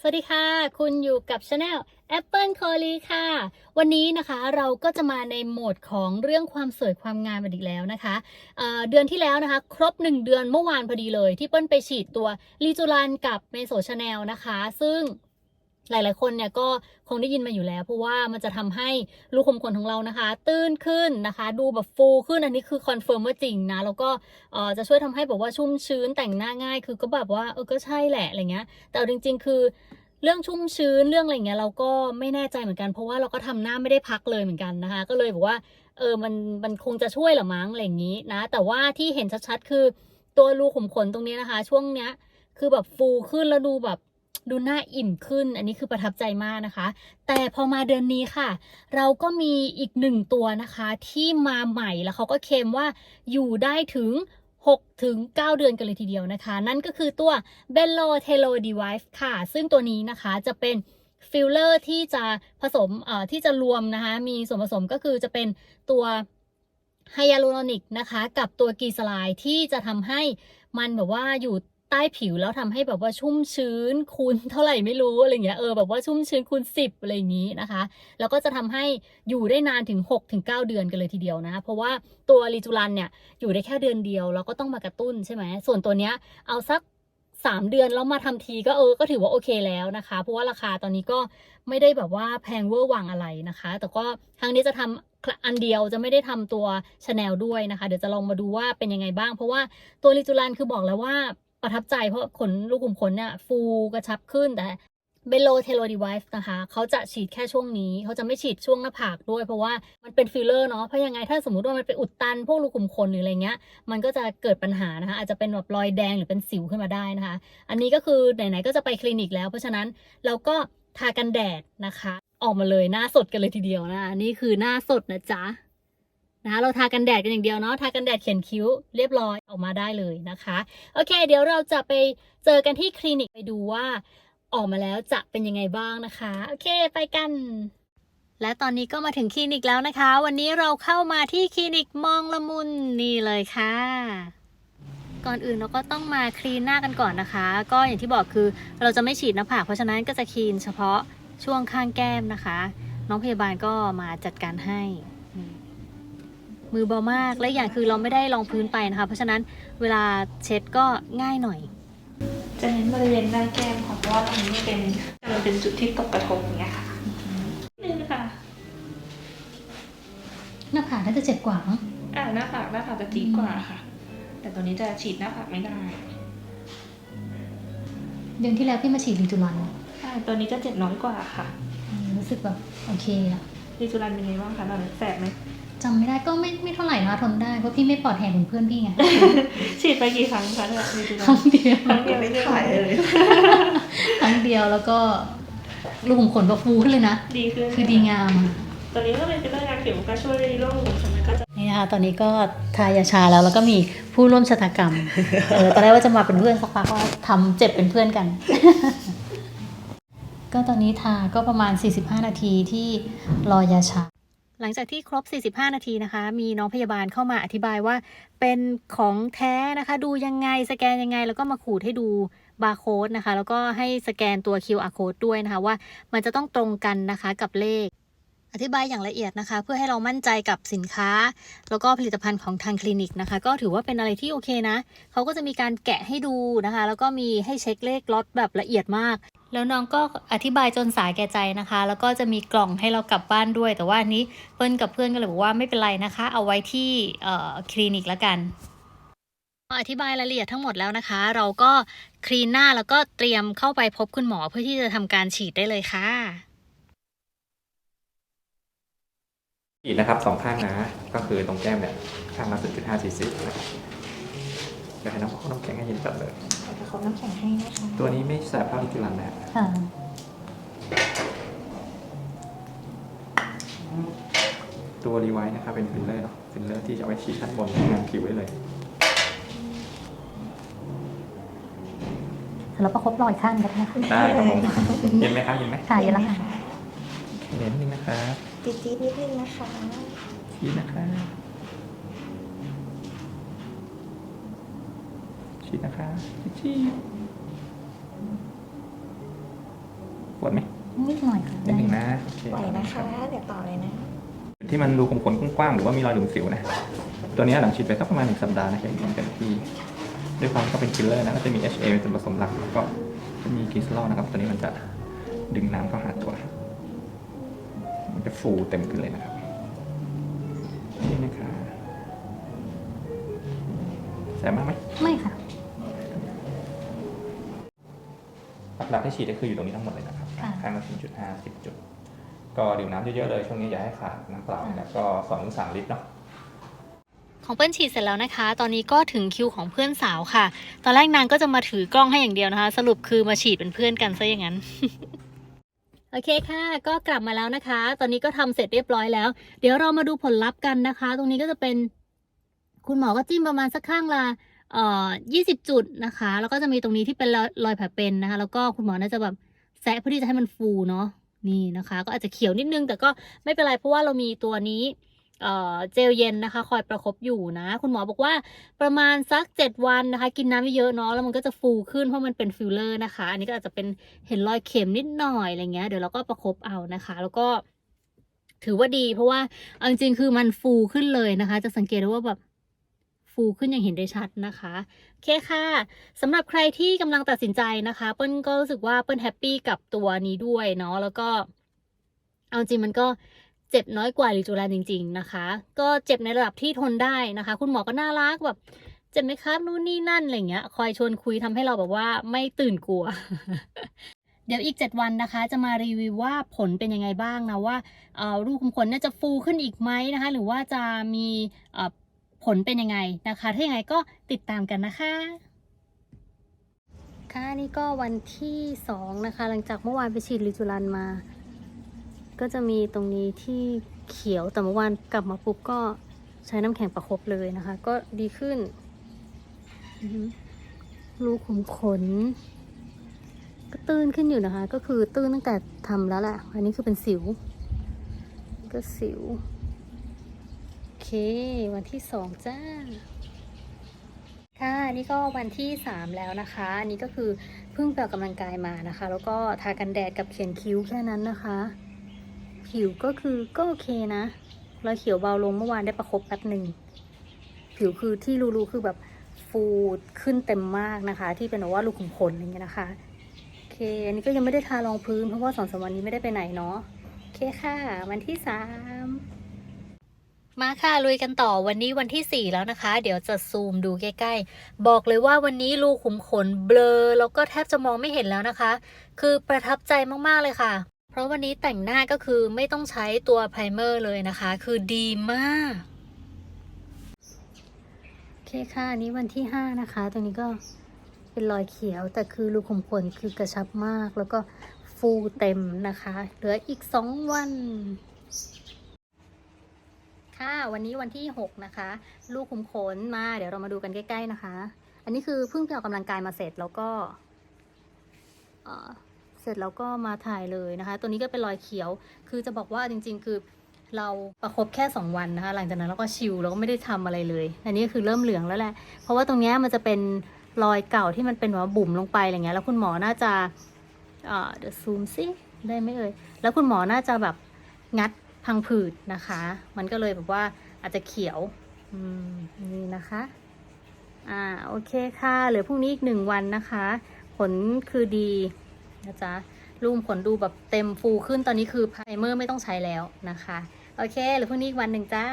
สวัสดีค่ะ คุณอยู่กับช anel Apple c o l l ค่ะ วันนี้นะคะเราก็จะมาในโหมดของเรื่องความสวยความงามอีกแล้วนะคะเเดือนที่แล้วนะคะ ครบ 1 เดือนเมื่อวานพอดีเลย ที่เปิ้ลไปฉีดตัวลีจูรันกับเมโซชาแนลนะคะ ซึ่ง หลาย ๆ คนเนี่ยก็คงได้ยินมาอยู่แล้ว เพราะว่ามันจะทำให้รูขุมขนของเรานะคะ ตื้นขึ้นนะคะ ดูแบบฟูขึ้นอันนี้คือคอนเฟิร์มว่าจริงนะ แล้วก็จะช่วยทำให้แบบว่าชุ่มชื้นแต่งหน้าง่าย คือก็แบบว่าเออก็ใช่แหละอะไรเงี้ย แต่จริง ๆ คือเรื่องชุ่มชื้นเรื่องอะไรเงี้ยเราก็ไม่แน่ใจเหมือนกัน เพราะว่าเราก็ทำหน้าไม่ได้พักเลยเหมือนกันนะคะ ก็เลยบอกว่าเออมันมันคงจะช่วยหรือมั้งอะไรอย่างนี้นะ แต่ว่าที่เห็นชัดๆคือตัวรูขุมขนตรงนี้นะคะ ช่วงเนี้ยคือแบบฟูขึ้นแล้วดูแบบ ดูหน้าอิ่มขึ้น อันนี้คือประทับใจมากนะคะ แต่พอมาเดือนนี้ค่ะ เราก็มีอีกหนึ่งตัวนะคะ ที่มาใหม่แล้วเขาก็เคลมว่าอยู่ได้ถึง6ถึง9เดือนกันเลยทีเดียวนะคะ นั่นก็คือตัว b e l l o t e l o Device ค่ะ ซึ่งตัวนี้นะคะจะเป็นฟิลเลอร์ที่จะผสมเอ่อที่จะรวมนะคะ มีส่วนผสมก็คือจะเป็นตัวไฮยาลูรอนิกนะคะ กับตัวกรีซาไลด์ที่จะทำให้มันแบบว่าอยู่ ใต้ผิวแล้วทำให้แบบว่าชุ่มชื้นคูณเท่าไหร่ไม่รู้อะไรเงี้ยเออแบบว่าชุ่มชื้นคูณ10อะไรอย่างนี้นะคะ แล้วก็จะทำให้อยู่ได้นานถึง6-9เเดือนกันเลยทีเดียวนะ เพราะว่าตัวรีจูรันเนี่ยอยู่ได้แค่เดือนเดียวแล้วก็ต้องมากระตุ้นใช่ไหมส่วนตัวเนี้ยเอาสัก3เดือนแล้วมาทำทีก็เออก็ถือว่าโอเคแล้วนะคะ เพราะว่าราคาตอนนี้ก็ไม่ได้แบบว่าแพงเวอร์วังอะไรนะคะ แต่ก็ครั้งนี้จะทำอันเดียวจะไม่ได้ทำตัวชาแนลด้วยนะคะ เดี๋ยวจะลองมาดูว่าเป็นยังไงบ้าง เพราะว่าตัวรีจูรันคือบอกแล้วว่า ประทับใจเพราะขนลูกขุมขนเนี่ยฟูกระชับขึ้นแต่เบโลเทโลดีไวส์นะคะเขาจะฉีดแค่ช่วงนี้ เขาจะไม่ฉีดช่วงหน้าผากด้วย เพราะว่ามันเป็นฟิลเลอร์เนาะเพราะยังไงถ้าสมมติว่ามันไปอุดตัน พวกรูขุมขนหรืออะไรเงี้ย มันก็จะเกิดปัญหานะคะ อาจจะเป็นแบบรอยแดงหรือเป็นสิวขึ้นมาได้นะคะ อันนี้ก็คือไหนๆก็จะไปคลินิกแล้ว เพราะฉะนั้นเราก็ทากันแดดนะคะ ออกมาเลยหน้าสดกันเลยทีเดียวนะนี่คือหน้าสดนะจ๊ะ นะคะเราทากันแดดกันอย่างเดียวเนาะทากันแดดเขียนคิ้วเรียบร้อยออกมาได้เลยนะคะโอเค เดี๋ยวเราจะไปเจอกันที่คลินิกไปดูว่าออกมาแล้วจะเป็นยังไงบ้างนะคะโอเคไปกันและตอนนี้ก็มาถึงคลินิกแล้วนะคะ วันนี้เราเข้ามาที่คลินิกมองละมุนนี่เลยค่ะ ก่อนอื่นเราก็ต้องมาคลีนหน้ากันก่อนนะคะ ก็อย่างที่บอกคือเราจะไม่ฉีดหน้าผากเพราะฉะนั้นก็จะคลีนเฉพาะช่วงข้างแก้มนะคะ น้องพยาบาลก็มาจัดการให้ มือเบามาก และอย่างคือเราไม่ได้รองพื้นไปนะคะ เพราะฉะนั้นเวลาเช็ดก็ง่ายหน่อย จะเน้นบริเวณหน้าแก้มค่ะเพราะว่าตรงนี้เป็นมันเป็นจุดที่ตกกระทบอย่างเงี้ยค่ะนิดนึงค่ะหน้าผากน่าจะเจ็บกว่ามั้งอ่าหน้าผากหน้าผากจะจี๊ดกว่าค่ะ แต่ตัวนี้จะฉีดหน้าผากไม่ได้เดือนที่แล้วพี่มาฉีดรีจูรันใช่ตัวนี้จะเจ็บน้อยกว่าค่ะ รู้สึกแบบโอเคอะรีจูรันเป็นไงบ้างคะตอนนั้นแสบไหม จำไม่ได้ก็ไม่ไม่เท่าไหร่นะทนได้เพราะพี่ไม่ปลอดแหกเหมือนเพื่อนพี่ไงฉีดไปกี่ครั้งคะเนี่ยรีจูรัครั้นงเดียวครั้งเดียวไม่ถ่ายเลยครั้งเดียวแล้วก็รูขุมขนแบบฟูขึ้นเลยนะดีขึ้นคือดีงามอะตัวนี้ก็เป็นฟิลเลอร์งานผิวก็ช่วยโรคหลุมสมันก็จะนี่นะคะตอนนี้ก็ทายาชาแล้วแล้วก็มีผู้ร่วมชะตากรรมเออตอนแรกว่าจะมาเป็นเพื่อนสักพักว่าทำเจ็บเป็นเพื่อนกัน ก็ตอนนี้ทาก็ประมาณ 45 นาทีที่รอยาชา หลังจากที่ครบ 45 นาทีนะคะ มีน้องพยาบาลเข้ามาอธิบายว่า เป็นของแท้นะคะ ดูยังไงสแกนยังไง แล้วก็มาขูดให้ดูบาร์โค้ดนะคะ แล้วก็ให้สแกนตัว QR code ด้วยนะคะ ว่ามันจะต้องตรงกันนะคะกับเลข อธิบายอย่างละเอียดนะคะ เพื่อให้เรามั่นใจกับสินค้า แล้วก็ผลิตภัณฑ์ของทางคลินิกนะคะ ก็ถือว่าเป็นอะไรที่โอเคนะเขาก็จะมีการแกะให้ดูนะคะ แล้วก็มีให้เช็คเลขล็อตแบบละเอียดมาก แล้วน้องก็อธิบายจนสาแก่ใจนะคะ แล้วก็จะมีกล่องให้เรากลับบ้านด้วย แต่ว่าอันนี้เปิ้ลกับเพื่อนก็เลยบอกว่าไม่เป็นไรนะคะ เอาไว้ที่เอ่อคลินิกแล้วกันอธิบายรายละเอียดทั้งหมดแล้วนะคะ เราก็คลีนหน้าแล้วก็เตรียมเข้าไปพบคุณหมอเพื่อที่จะทำการฉีดได้เลยค่ะฉีดนะครับสองข้างนะ ก็คือตรงแก้มเนี่ยข้างละ0.5ซีซีนะครับเดี๋ยวให้น้องเขาน้ำแข็งให้เย็นจัดเลย จะขอน้ำแข็งให้นะคะตัวนี้ไม่แสบเท่าที่จุลันนะค่ะตัวรีไวท์นะครับเป็นฟิลเลอร์เนาะฟิลเลอร์ที่จะเอาไว้ฉีดด้านบนงานผิวไว้เลยแล้วประคบรอยข้างกันนะคะได้ครับผมเย็นไหมครับเย็นไหมค่ะเยอะแล้วค่ะเน้นนึงนะครับจี๊ดจี๊ดนิดนึงนะคะฉีดนะครับ ฉีดนะครับฉีดปวดไหมนิดหน่อยค่ะนิดนึงนะโอเคไหวนะคะเดี๋ยวต่อเลยนะ ที่มันรูขุมขนกว้างๆหรือว่ามีรอยหลุมสิวนะ ตัวเนี้ยหลังฉีดไปสักประมาณหนึ่งสัปดาห์นะจะเห็นเต็มที่ด้วยความที่เขาเป็นคิลเลอร์นะก็จะมี HA เป็นส่วนผสมหลักแล้วก็จะมีกิสลอลนะครับ ตัวนี้มันจะดึงน้ำเข้าหาตัว มันจะฟูเต็มขึ้นเลยนะครับนี่นะคะแสบมากไหมไม่ค่ะ ลักๆที่ฉีดก็คืออยู่ตรงนี้ทั้งหมดเลยนะครับค่ะข้างละ0.5 10จุด ก็ดื่มน้ำเยอะๆเลยช่วงนี้อย่าให้ขาดน้ำเปล่าแล้วก็สองถึงสามลิตรเนาะ ของเปิ้ลฉีดเสร็จแล้วนะคะ ตอนนี้ก็ถึงคิวของเพื่อนสาวค่ะ ตอนแรกนางก็จะมาถือกล้องให้อย่างเดียวนะคะ สรุปคือมาฉีดเป็นเพื่อนกันซะอย่างนั้น โอเคค่ะ ก็กลับมาแล้วนะคะ ตอนนี้ก็ทำเสร็จเรียบร้อยแล้ว เดี๋ยวเรามาดูผลลัพธ์กันนะคะ ตรงนี้ก็จะเป็น คุณหมอก็จิ้มประมาณสักข้างละ เอ่อ20 จุดนะคะ แล้วก็จะมีตรงนี้ที่เป็นรอยแผลเป็นนะคะ แล้วก็คุณหมอน่าจะแบบแซะเพื่อที่จะให้มันฟูเนาะนี่นะคะ ก็อาจจะเขียวนิดนึง แต่ก็ไม่เป็นไรเพราะว่าเรามีตัวนี้เจลเย็นนะคะ คอยประคบอยู่นะ คุณหมอบอกว่าประมาณสัก 7 วันนะคะ กินน้ำเยอะเนาะแล้วมันก็จะฟูขึ้นเพราะมันเป็นฟิลเลอร์นะคะ อันนี้ก็อาจจะเป็นเห็นรอยเข็มนิดหน่อยอะไรเงี้ยเดี๋ยวเราก็ประคบเอานะคะ แล้วก็ถือว่าดีเพราะว่าเอาจริงๆคือมันฟูขึ้นเลยนะคะ จะสังเกตได้ว่าแบบ ฟูขึ้นอย่างเห็นได้ชัดนะคะโอเคค่ะสำหรับใครที่กำลังตัดสินใจนะคะ เปิ้ลก็รู้สึกว่าเปิ้ลแฮปปี้กับตัวนี้ด้วยเนาะแล้วก็ เอาจริงมันก็เจ็บน้อยกว่าลิจูแลนจริง ๆนะคะ ก็เจ็บในระดับที่ทนได้นะคะ คุณหมอก็น่ารักแบบเจ็บไหมครับนู่นนี่นั่นอะไรเงี้ย คอยชวนคุยทำให้เราแบบว่าไม่ตื่นกลัว เดี๋ยวอีก 7 วันนะคะ จะมารีวิวว่าผลเป็นยังไงบ้างนะว่ารูขุมขนเนี่ยจะฟูขึ้นอีกไหมนะคะ หรือว่าจะมีเผลเป็นยังไงนะคะ ถ้ายังไงก็ติดตามกันนะคะ ค่ะนี่ก็วันที่สองนะคะ หลังจากเมื่อวานไปฉีดลิจูรันมา ก็จะมีตรงนี้ที่เขียวแต่เมื่อวานกลับมาปุ๊บก็ใช้น้ำแข็งประคบเลยนะคะ ก็ดีขึ้นรูขุมขน ก็ตื้นขึ้นอยู่นะคะ ก็คือตื้นตั้งแต่ทำแล้วแหละ อันนี้คือเป็นสิว ก็สิว เค วันที่สองจ้า ค่ะ นี่ก็วันที่3แล้วนะคะ อันนี้ก็คือเพิ่งไปออกกำลังกายมานะคะ แล้วก็ทากันแดดกับเขียนคิ้วแค่นั้นนะคะ ผิวก็คือก็โอเคนะรอยเขียวเบาลงเมื่อวานได้ประคบแป๊บหนึ่ง ผิวคือที่รูๆคือแบบฟูขึ้นเต็มมากนะคะ ที่เป็นแบบว่ารูขุมขนอะไรเงี้ยนะคะโอเค อันนี้ก็ยังไม่ได้ทารองพื้นเพราะว่าสองสามวันนี้ไม่ได้ไปไหนเนาะโอเคค่ะ วันที่สาม มาค่ะลุยกันต่อวันนี้วันที่ 4 แล้วนะคะ เดี๋ยวจะซูมดูใกล้ๆ บอกเลยว่าวันนี้รูขุมขนเบลอ แล้วก็แทบจะมองไม่เห็นแล้วนะคะ คือประทับใจมากๆเลยค่ะ เพราะวันนี้แต่งหน้าก็คือไม่ต้องใช้ตัวไพรเมอร์เลยนะคะ คือดีมาก โอเคค่ะอันนี้วันที่ 5 นะคะ ตรงนี้ก็เป็นรอยเขียว แต่คือรูขุมขนคือกระชับมาก แล้วก็ฟูเต็มนะคะ เหลืออีก 2 วัน ค่ะ วันนี้วันที่ 6 นะคะ ลูกขุมขนมา เดี๋ยวเรามาดูกันใกล้ๆนะคะ อันนี้คือเพิ่งไปออกกำลังกายมาเสร็จแล้วก็เสร็จแล้วก็มาถ่ายเลยนะคะ ตัวนี้ก็เป็นรอยเขียว คือจะบอกว่าจริง ๆ คือเราประคบแค่ 2 วันนะคะ หลังจากนั้นเราก็ชิลเราก็ไม่ได้ทำอะไรเลย อันนี้คือเริ่มเหลืองแล้วแหละ เพราะว่าตรงนี้มันจะเป็นรอยเก่าที่มันเป็นว่าบุ๋มลงไปอะไรเงี้ย แล้วคุณหมอน่าจะเอ่อเดี๋ยวซูมซิได้ไหมเอ่ย แล้วคุณหมอน่าจะแบบงัด พังผืดนะคะ มันก็เลยแบบว่าอาจจะเขียวนี่นะคะ อ่าโอเคค่ะ เหลือพรุ่งนี้อีกหนึ่งวันนะคะ ผลคือดีนะจ๊ะรูมผลดูแบบเต็มฟูขึ้นตอนนี้คือไพรเมอร์ไม่ต้องใช้แล้วนะคะ โอเค เหลือพรุ่งนี้อีกวันหนึ่งจ้า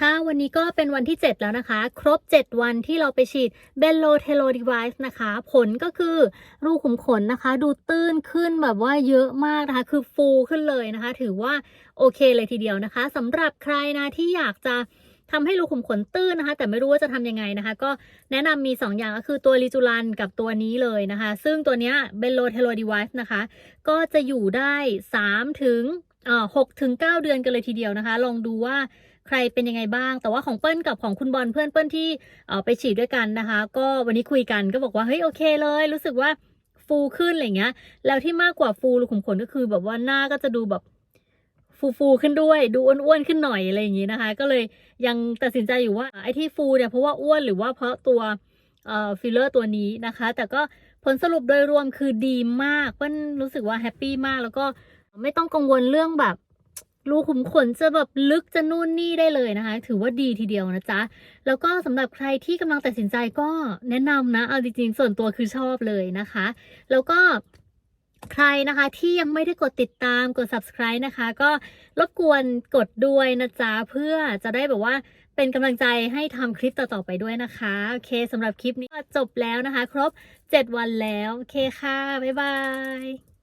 ค่ะ วันนี้ก็เป็นวันที่ 7 แล้วนะคะ ครบ 7 วันที่เราไปฉีดเบลโลเทโลดีไวส์นะคะ ผลก็คือรูขุมขนนะคะ ดูตื้นขึ้นแบบว่าเยอะมากนะคะ คือฟูขึ้นเลยนะคะ ถือว่าโอเคเลยทีเดียวนะคะสำหรับใครนะที่อยากจะทำให้รูขุมขนตื้นนะคะ แต่ไม่รู้ว่าจะทำยังไงนะคะ ก็แนะนำมี 2 อย่างก็คือตัวลิจูลันกับตัวนี้เลยนะคะ ซึ่งตัวเนี้ยเบลโลเทโลดีไวส์นะคะ ก็จะอยู่ได้ 3 ถึงเอ่อ6ถึง9เดือนกันเลยทีเดียวนะคะ ลองดูว่า ใครเป็นยังไงบ้าง แต่ว่าของเปิ้ลกับของคุณบอลเพื่อนเปิ้ลที่ไปฉีดด้วยกันนะคะ ก็วันนี้คุยกันก็บอกว่าเฮ้ยโอเคเลย รู้สึกว่าฟูขึ้นอะไรเงี้ย แล้วที่มากกว่าฟูรูขุมขนก็คือ แบบว่าหน้าก็จะดูแบบฟูฟูขึ้นด้วย ดูอ้วนๆขึ้นหน่อยอะไรอย่างงี้นะคะ ก็เลยยังตัดสินใจอยู่ว่าไอ้ที่ฟูเนี่ยเพราะว่าอ้วนหรือว่าเพราะตัวฟิลเลอร์ตัวนี้นะคะ แต่ก็ผลสรุปโดยรวมคือดีมากเปิ้ลรู้สึกว่าแฮปปี้มากแล้วก็ไม่ต้องกังวลเรื่องแบบ รูขุมขนจะแบบลึกจะนู่นนี่ได้เลยนะคะ ถือว่าดีทีเดียวนะจ๊ะ แล้วก็สำหรับใครที่กำลังตัดสินใจก็แนะนำนะ เอาจริงๆ ส่วนตัวคือชอบเลยนะคะ แล้วก็ใครนะคะที่ยังไม่ได้กดติดตามกด subscribe นะคะ ก็รบกวนกดด้วยนะจ๊ะ เพื่อจะได้แบบว่าเป็นกำลังใจให้ทำคลิปต่อ ๆ ไปด้วยนะคะ โอเคสำหรับคลิปนี้จบแล้วนะคะ ครบ 7 วันแล้ว โอเคค่ะ บ๊ายบาย